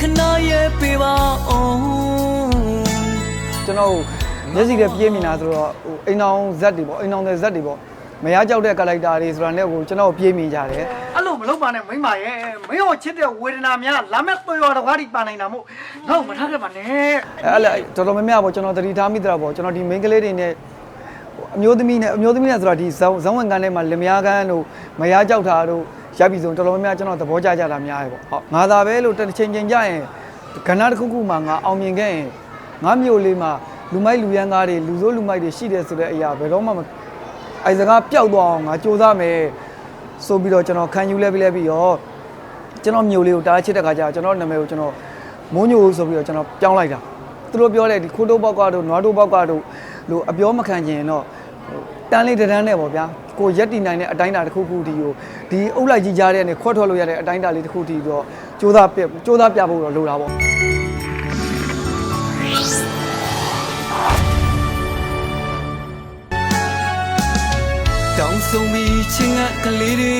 ခဏရဲ့ပေးပါအောင်ကျွန်တော်တို့မျက်စိနဲ့ပြေးမိနေတာဆိုတော့ဟိုအိမ်အောင်ဇက်တွေပေါ့အိမ်အောင်တဲ့ဇက်တွေပေါ့မရကြောက်တဲ့ကလိုက်တာတွေဆိုတာနဲ့ကိုကျွန်တော်တို့ပြေးမိကြတယ်အဲ့လိုမလုပ်ပါနဲ့မိမရဲ့မင်းကိုချစ်တဲ့ဝေဒနာများလာမဲ့သွေးရတော့ကားဒီပါနိုင်တာမို့တော့မထားခဲ့ပါနဲ့အဲ့အဲ့တော်တော်များများပေါ့ကျွန်တော်သတိထားမိတာပေါ့ကျွန်တော်ဒီ main ကလေးတွေနဲ့အမျိုးသမီးနဲ့အမျိုးသမီးနဲ့ဆိုတာဒီဇောင်းဇောင်းဝင်ကန်ထဲမှာလင်မယားကန်းတို့မရကြောက်တာတို့ ရပ်ပြီးဆိုတော်တော်များများကျွန်တော်သဘောကျကြတာများတယ်ပေါ့ဟုတ်ငါသာပဲလို့တစ်ချိန်ချိန်ကြရင်ကဏ္ဍတစ်ခုခုမှာငါအောင်မြင်ခဲ့ရင်ငါမျိုးလေးမှာလူမိုက်လူရန်ကားတွေလူဆိုးလူမိုက်တွေရှိတယ်ဆိုတဲ့အရာဘယ်တော့မှမအဲစကားပျောက်သွားအောင်ငါစူးစမ်းမယ်ဆိုပြီးတော့ကျွန်တော်ခံယူလဲပြီးလဲပြီးတော့ကျွန်တော်မျိုးလေးကိုတားချစ်တဲ့ခါကျတော့ကျွန်တော်နာမည်ကိုကျွန်တော်မိုးညိုဆိုပြီးတော့ကျွန်တော်ပြောင်းလိုက်တာသူတို့ပြောတဲ့ဒီခိုးတိုးပေါက်ကတော့နွားတိုးပေါက်ကတော့လို့အပြောမခံချင်ရင်တော့ဟို တန်းလေးတစ်တန်းနဲ့ပေါ့ဗျာကိုရက်တီနိုင်တဲ့အတိုင်းအတာတစ်ခုခုဒီကိုဒီအုပ်လိုက်ကြီးကြားတဲ့နဲ့ခွတ်ထွက်လို့ရတဲ့အတိုင်းအတာလေးတစ်ခုတီတော့စူးစမ်းပြစူးစမ်းပြဖို့တော့လိုတာပေါ့တောင်းဆုံးပြီးချင်းငါကလေးတွေ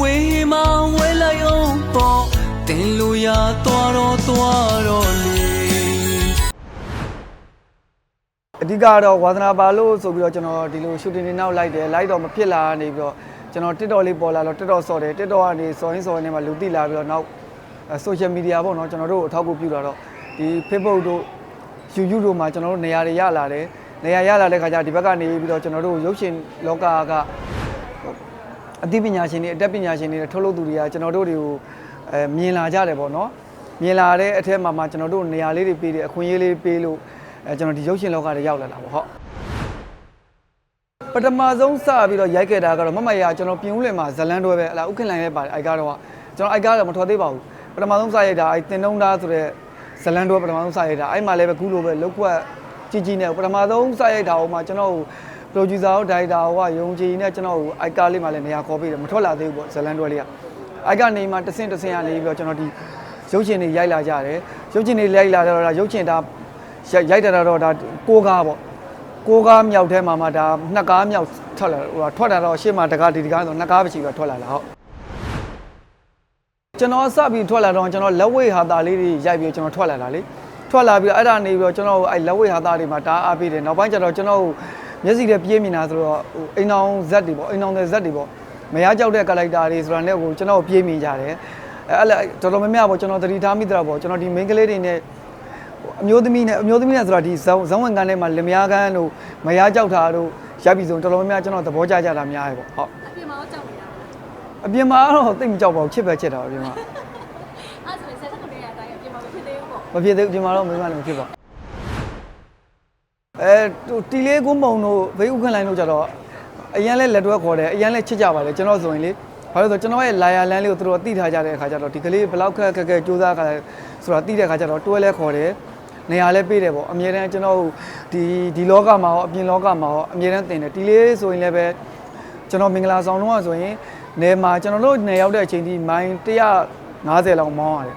ဝေးမဝဲလိုက်အောင်ပေါ့တင်လို့ရသွားတော့သွားတော့လေ ဓိကတော့ဝါသနာပါလို့ဆိုပြီးတော့ကျွန်တော်ဒီလိုရှူတင်နေနောက်လိုက်တယ်လိုက်တော့မဖြစ်လာနေပြီးတော့ကျွန်တော် TikTok လေးပေါ်လာတော့ TikTok ဆော့တယ် TikTok ကနေဆော်ရင်းဆော်ရင်းနဲ့မှလူသိလာပြီးတော့နောက် social media ပေါ့နော်ကျွန်တော်တို့အထောက်အကူပြုလာတော့ဒီ Facebook တို့ YouTube တို့မှာကျွန်တော်တို့နေရာတွေရလာတယ်နေရာရလာတဲ့ခါကျဒီဘက်ကနေပြီးတော့ကျွန်တော်တို့ရုပ်ရှင်လောကကအသိပညာရှင်တွေအတတ်ပညာရှင်တွေထုတ်လုပ်သူတွေကကျွန်တော်တို့တွေကိုအဲမြင်လာကြတယ်ပေါ့နော်မြင်လာတဲ့အထက်မှာမှကျွန်တော်တို့နေရာလေးတွေပေးတယ်အခွင့်အရေးလေးပေးလို့ အဲကျွန်တော်ဒီရုပ်ရှင်လောကတွေရောက်လာတာပေါ့ဟုတ်ပထမဆုံးစပြီးတော့ရိုက်ခဲ့တာကတော့မမရကျွန်တော်ပြင်ဦးလင်မှာဇလန်းတွဲပဲအလားဥက္ကဋ္ဌလိုင်းပဲပါတယ်အိုက်ကတော့ကျွန်တော်အိုက်ကတော့မထွက်သေးပါဘူးပထမဆုံးစရိုက်တာအဲတင်တုံးသားဆိုတဲ့ဇလန်းတွဲပထမဆုံးစရိုက်တာအဲ့မှာလည်းပဲခုလိုပဲလောက်ကွက်ကြီးကြီးနဲ့ပထမဆုံးစရိုက်တာဟိုမှာကျွန်တော် producer ဟို director ဟိုကယုံကြည်နဲ့ကျွန်တော်ဟိုအိုက်ကားလေးမှာလည်းနေရာခေါ်ပေးတယ်မထွက်လာသေးဘူးပေါ့ဇလန်းတွဲလေးကအိုက်ကနေမှတဆင့်တဆင့်ကနေပြီးတော့ကျွန်တော်ဒီရုပ်ရှင်တွေရိုက်လာကြတယ်ရုပ်ရှင်တွေရိုက်လာတော့ဒါရုပ်ရှင်ဒါ ရိုက်တာတော့ဒါကိုကားပေါ့ကိုကားမြောက်ထဲမှာမှဒါနှစ်ကားမြောက်ထွက်လာဟိုထွက်လာတော့ရှေ့မှာတကားဒီတကားဆိုနှစ်ကားပဲရှိပြီးထွက်လာတာဟုတ်ကျွန်တော်စပြီးထွက်လာတော့ကျွန်တော်လက်ဝိတ်ဟာတာလေးတွေရိုက်ပြီးကျွန်တော်ထွက်လာတာလေထွက်လာပြီးတော့အဲ့ဒါနေပြီးတော့ကျွန်တော်အဲ့လက်ဝိတ်ဟာတာတွေမှာဒါအားပေးတယ်နောက်ပိုင်းကျတော့ကျွန်တော်မျက်စိနဲ့ပြေးမိနေတာဆိုတော့ဟိုအိမ်အောင်ဇက်တွေပေါ့အိမ်အောင်တဲ့ဇက်တွေပေါ့မရကြောက်တဲ့ကလိုက်တာတွေဆိုတာနဲ့ကိုကျွန်တော်ပြေးမိကြတယ်အဲ့အဲ့တော်တော်များများပေါ့ကျွန်တော်သတိထားမိတာပေါ့ကျွန်တော်ဒီ main ကလေးတွေနဲ့ အမျိုးသမီးနဲ့အမျိုးသမီးနဲ့ဆိုတာဒီဇောင်းဇောင်းဝင်ကန်ထဲမှာလင်မယားကန်းတို့မယားကြောက်တာတို့ရပ်ပြီးဆိုတော်တော်များများကျွန်တော်သဘောကျကြတာများတယ်ပေါ့ဟုတ်အပြင်မှာတော့ကြောက်နေတာအပြင်မှာကတော့တိတ်မကြောက်ပါဘူးချစ်ပဲချစ်တာပါအပြင်မှာအဲ့ဆိုရင်ဆက်ဆက်ကနေရတိုင်းအပြင်မှာမဖြစ်သေးဘူးပေါ့မဖြစ်သေးဘူးအပြင်မှာတော့မိမလည်းမဖြစ်ပါအဲတူတီလေးကွန်းပုံတို့ဘေးဥခန့်လိုင်းတို့ကြတော့အရန်လဲလက်တွဲခေါ်တယ်အရန်လဲချစ်ကြပါလေကျွန်တော်ဆိုရင်လေ ဘာလို့လဲဆိုတော့ကျွန်တော်ရဲ့လာယာလန်းလေးကိုသူတို့သိထားကြတဲ့အခါကျတော့ဒီကလေးဘယ်လောက်ခက်ခက်ခက်စူးစမ်းခါဆိုတာသိတဲ့အခါကျတော့တွဲလဲခေါ်တယ်နေရာလဲပေးတယ်ပေါ့အမြဲတမ်းကျွန်တော်ဒီဒီလောကမှာရောအပြင်လောကမှာရောအမြဲတမ်းတင်တယ်တီလေးဆိုရင်လည်းပဲကျွန်တော်မင်္ဂလာဆောင်တော့ဆိုရင်နေမှာကျွန်တော်တို့နေရောက်တဲ့အချိန်ဒီမိုင်း150လောက်မောင်းရတယ်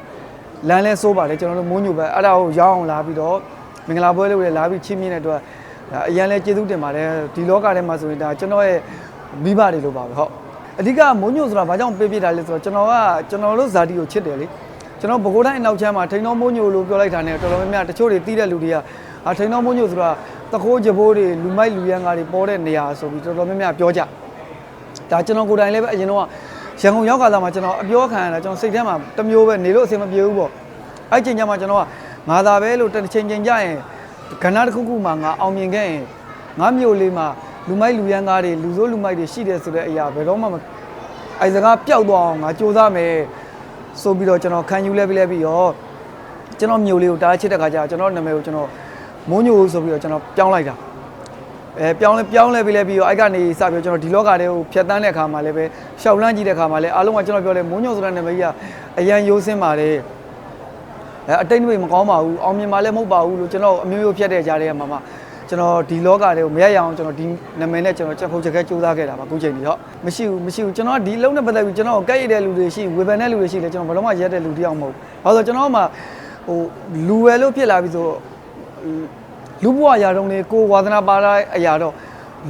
လမ်းလဲစိုးပါတယ်ကျွန်တော်တို့မိုးညိုပဲအဲ့ဒါကိုရောက်အောင်လာပြီးတော့မင်္ဂလာပွဲလေးကိုလာပြီးချင်းမြင့်တဲ့အတွက်ဒါအရန်လဲကျေးဇူးတင်ပါတယ်ဒီလောကထဲမှာဆိုရင်ဒါကျွန်တော်ရဲ့မိဘတွေလိုပါပဲဟုတ် အဓိကမိုးညိုဆိုတာဘာကြောင့်ပေးပြတာလဲဆိုတော့ကျွန်တော်ကကျွန်တော်တို့ဇာတိကိုချစ်တယ်လေကျွန်တော်ဘကိုးတိုင်းအနောက်ချမ်းမှာထိန်တော်မိုးညိုလို့ပြောလိုက်တာနဲ့တော်တော်များများတချို့တွေတီးတဲ့လူတွေကအာထိန်တော်မိုးညိုဆိုတာတခိုးကြဘိုးတွေလူမိုက်လူရန်ကားတွေပေါ်တဲ့နေရာဆိုပြီးတော်တော်များများပြောကြဒါကျွန်တော်ကိုယ်တိုင်လည်းပဲအရင်တော့ရန်ကုန်ရောက်ခါလာမှာကျွန်တော်အပြောခံရတာကျွန်တော်စိတ်ထဲမှာတစ်မျိုးပဲနေလို့အဆင်မပြေဘူးပေါ့အဲ့ချိန်ကျမှကျွန်တော်ကငါသာပဲလို့တစ်ချိန်ချိန်ကြရင်ကဏ္ဍတစ်ခုခုမှာငါအောင်မြင်ခဲ့ရင်ငါမျိုးလေးမှာ လူမိုက်လူရန်ကားတွေလူဆိုးလူမိုက်တွေရှိတယ်ဆိုတဲ့အရာဘယ်တော့မှမအဲစကားပျောက်သွားအောင်ငါစူးစမ်းမယ်ဆိုပြီးတော့ကျွန်တော်ခံယူလဲပြီးလဲပြီးတော့ကျွန်တော်မျိုးလေးကိုတားချစ်တဲ့ခါကျကျွန်တော်နာမည်ကိုကျွန်တော်မိုးညိုဆိုပြီးတော့ကျွန်တော်ပြောင်းလိုက်တာအဲပြောင်းလဲပြောင်းလဲပြီးလဲပြီးတော့အဲ့ကနေစပြီးတော့ကျွန်တော်ဒီလောကထဲကိုဖြတ်တန်းတဲ့အခါမှာလည်းပဲရှောက်လန်းကြည့်တဲ့အခါမှာလည်းအားလုံးကကျွန်တော်ပြောလဲမိုးညိုဆိုတဲ့နာမည်ကြီးကအရန်ရိုးစင်းပါတယ်အဲအတိတ်တွေမကောင်းပါဘူးအောင်မြင်ပါလည်းမဟုတ်ပါဘူးလို့ကျွန်တော်အမျိုးမျိုးဖြတ်တဲ့ကြားထဲမှာမှ ကျွန်တော်ဒီလောကတွေကိုမရရအောင်ကျွန်တော်ဒီနာမည်နဲ့ကျွန်တော်ချက်ဖို့ချက်ခဲစူးစမ်းခဲ့တာပါအခုချိန်ကြီးဟုတ်မရှိဘူးမရှိဘူးကျွန်တော်ဒီလုံးနဲ့ပတ်သက်ပြီးကျွန်တော်ကဲ့ရတဲ့လူတွေရှိဝေဖန်တဲ့လူတွေရှိလေကျွန်တော်ဘယ်တော့မှရက်တဲ့လူတယောက်မဟုတ်ဘူးဘာလို့ကျွန်တော်မှဟိုလူဝယ်လို့ဖြစ်လာပြီဆိုလူဘဝရာတုံးလေးကိုဝါသနာပါတဲ့အရာတော့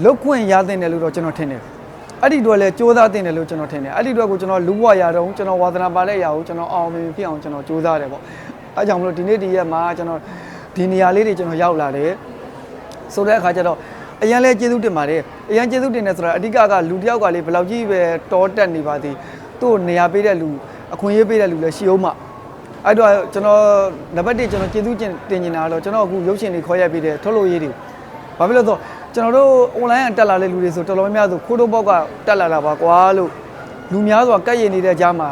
လုတ်ခွင့်ရတဲ့တယ်လို့တော့ကျွန်တော်ထင်တယ်အဲ့ဒီအတွက်လည်းစူးစမ်းတင်တယ်လို့ကျွန်တော်ထင်တယ်အဲ့ဒီအတွက်ကိုကျွန်တော်လူဘဝရာတော့ကျွန်တော်ဝါသနာပါတဲ့ရာကိုကျွန်တော်အောင်မြင်ဖြစ်အောင်ကျွန်တော်စူးစမ်းတယ်ပေါ့အဲကြောင့်မလို့ဒီနေ့ဒီရက်မှာကျွန်တော်ဒီနေရာလေးတွေကျွန်တော်ရောက်လာတယ် ဆိုတဲ့အခါကျတော့အရန်လဲကျေးဇူးတင်ပါတယ်အရန်ကျေးဇူးတင်တယ်ဆိုတာအဓိကကလူတစ်ယောက်ကလေဘယ်လောက်ကြီးပဲတောတက်နေပါသည်သူ့ကိုနေရာပေးတဲ့လူအခွင့်အရေးပေးတဲ့လူလည်းရှိအောင်မှအဲ့တော့ကျွန်တော်နံပါတ်1ကျွန်တော်ကျေးဇူးတင်တင်နေတာတော့ကျွန်တော်အခုရုပ်ရှင်တွေခေါ်ရိုက်ပေးတဲ့ထုတ်လို့ရေးတွေဘာဖြစ်လို့လဲဆိုတော့ကျွန်တော်တို့ online ကတက်လာတဲ့လူတွေဆိုတော်တော်များများဆိုခိုးတော့ဘောက်ကတက်လာတာပါကွာလို့လူများစွာကက်ရည်နေတဲ့ကြားမှာ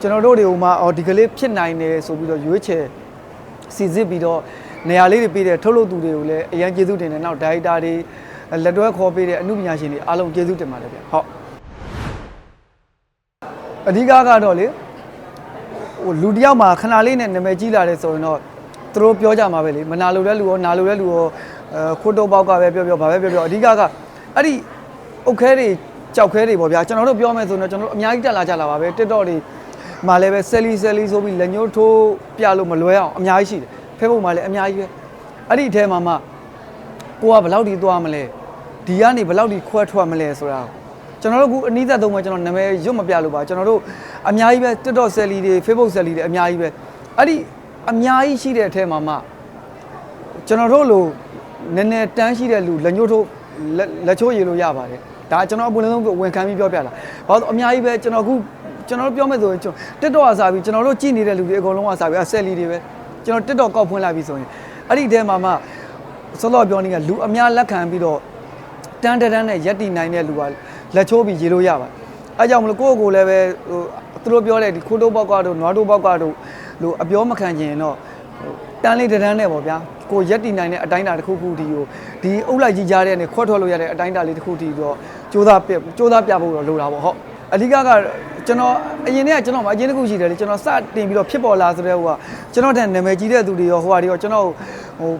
ကျွန်တော်တို့တွေကမှအော်ဒီကလေးဖြစ်နိုင်တယ်ဆိုပြီးတော့ရွေးချယ်စီစစ်ပြီးတော့ နေရာလေးတွေပေးတဲ့ထုတ်လုပ်သူတွေကိုလည်းအရင်ကျေးဇူးတင်တယ်နောက်ဒိုင်တာတွေလက်တွဲခေါ်ပေးတဲ့အမှုပညာရှင်တွေအားလုံးကျေးဇူးတင်ပါတယ်ဗျဟုတ်အဓိကကတော့လေဟိုလူတစ်ယောက်မှာခဏလေးနဲ့နာမည်ကြီးလာတယ်ဆိုရင်တော့သူတို့ပြောကြမှာပဲလေမနာလိုတဲ့လူရောနာလိုတဲ့လူရောအဲခိုးတော့ပေါက်ကပဲပြောပြောဘာပဲပြောပြောအဓိကကအဲ့ဒီအုတ်ခဲတွေကြောက်ခဲတွေပေါ့ဗျာကျွန်တော်တို့ပြောမယ်ဆိုရင်တော့ကျွန်တော်တို့အများကြီးတက်လာကြလာပါပဲ TikTok တွေမှာလည်းပဲဆယ်လီဆယ်လီဆိုပြီးလက်ညှိုးထိုးပြလို့မလွဲအောင်အများကြီးရှိတယ် Facebook မှာလည်းအများကြီးပဲအဲ့ဒီအထဲမှာမှကိုကဘယ်လောက်ထိသွားမလဲဒီကနေဘယ်လောက်ထိခွဲထွက်မလဲဆိုတာကျွန်တော်တို့ကအနည်းသက်သုံးပဲကျွန်တော်နာမည်ရွတ်မပြလို့ပါကျွန်တော်တို့အများကြီးပဲ TikTok ဆယ်လီတွေ Facebook ဆယ်လီတွေအများကြီးပဲအဲ့ဒီအများကြီးရှိတဲ့အထဲမှာမှကျွန်တော်တို့လိုနည်းနည်းတန်းရှိတဲ့လူလက်ညှိုးထိုးလက်လက်ချိုးရည်လို့ရပါတယ်ဒါကျွန်တော်အပွင့်လုံးဝန်ခံပြီးပြောပြလာဘာလို့အများကြီးပဲကျွန်တော်အခုကျွန်တော်တို့ပြောမယ်ဆိုရင်ကျွန်တော် TikTok ကစားပြီးကျွန်တော်တို့ကြည့်နေတဲ့လူတွေအကုန်လုံးကစားပြီးအဆက်လီတွေပဲ ကျွန်တော် TikTok ကောက်ဖွင့်လိုက်ပြီဆိုရင်အဲ့ဒီထဲမှာမှစောစောပြောနေကလူအများလက်ခံပြီးတော့တန်းတန်းနဲ့ရက်တီနိုင်တဲ့လူကလက်ချိုးပြီးရေလို့ရပါတယ်အဲကြောင့်မလို့ကိုယ့်ကိုယ်လည်းပဲဟိုသူတို့ပြောတဲ့ဒီခိုးတိုးပေါက်ကတော့နွားတိုးပေါက်ကတော့လို့အပြောမခံချင်ရင်တော့တန်းလေးတန်းနဲ့ပေါ့ဗျာကိုရက်တီနိုင်တဲ့အတိုင်းအတာတစ်ခုခုဒီကိုဒီအုပ်လိုက်ကြီးကြားတဲ့နဲ့ခွတ်ထွက်လို့ရတဲ့အတိုင်းအတာလေးတစ်ခုတီတော့စူးစမ်းပြစူးစမ်းပြဖို့တော့လိုတာပေါ့ဟုတ်အဓိကကကျွန်တော်အရင်တည်းကကျွန်တော်မအရင်တစ်ခုရှိတယ်လေကျွန်တော်စတင်ပြီးတော့ဖြစ်ပေါ်လာဆိုတဲ့ဟိုကကျွန်တော်တန်နာမည်ကြီးတဲ့သူတွေရောဟိုဟာတွေရောကျွန်တော်ဟို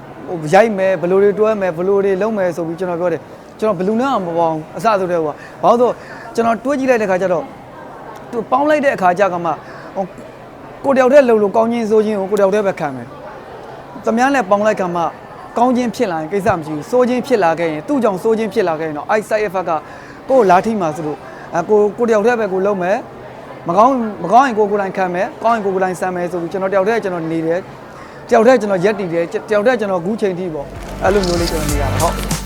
ဟိုရိုက်မယ်ဘယ်လိုတွေတွဲမယ်ဘယ်လိုတွေလုပ်မယ်ဆိုပြီးကျွန်တော်ပြောတယ်ကျွန်တော်ဘယ်လူနဲ့မှမပေါအောင်အစဆိုတဲ့ဟိုကဘာလို့ဆိုကျွန်တော်တွေးကြည့်လိုက်တဲ့ခါကျတော့သူပေါင်းလိုက်တဲ့အခါကျကမှဟိုကိုတယောက်တည်းလှုပ်လို့ကောင်းချင်းဆိုချင်းကိုကိုတယောက်တည်းပဲခံမယ်သမ ्या နဲ့ပေါင်းလိုက်ကမှကောင်းခြင်းဖြစ်လာရင်ကိစ္စမရှိဘူးစိုးခြင်းဖြစ်လာခဲ့ရင်သူ့ကြောင့်စိုးခြင်းဖြစ်လာခဲ့ရင်တော့ i side effect ကကိုယ်ကိုလာထိမှာဆိုလို့ အကိုကိုတယောက်တည်းပဲကိုလုံးမယ်မကောင်းမကောင်းရင်ကိုကိုယ်တိုင်ခံမယ်ကောင်းရင်ကိုကိုယ်တိုင်ဆမ်းမယ်ဆိုပြီးကျွန်တော်တယောက်တည်းကျွန်တော်နေတယ်တယောက်တည်းကျွန်တော်ရက်တည်တယ်တယောက်တည်းကျွန်တော်အခုချိန်ထိပေါ့အဲ့လိုမျိုးလေးကျွန်တော်နေရတာဟုတ်